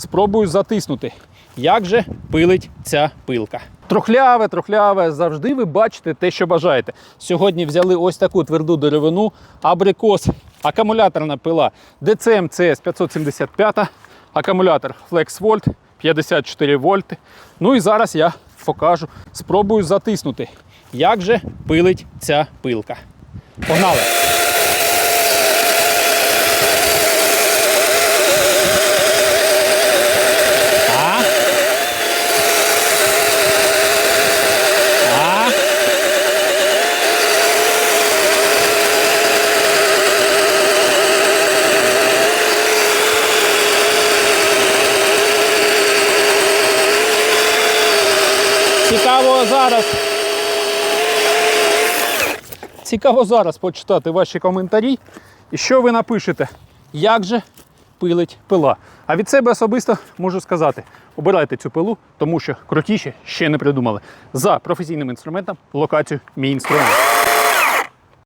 спробую затиснути. Як же пилить ця пилка? Трохляве, трохляве, завжди ви бачите те, що бажаєте. Сьогодні взяли ось таку тверду деревину, абрикос, акумуляторна пила DCM CS 575, акумулятор FlexVolt 54 вольти. Ну і зараз я покажу, спробую затиснути, як же пилить ця пилка. Погнали! Цікаво зараз. Цікаво зараз почитати ваші коментарі. І що ви напишете? Як же пилить пила? А від себе особисто можу сказати: обирайте цю пилу, тому що крутіше ще не придумали. За професійним інструментом локацію мій інструмент.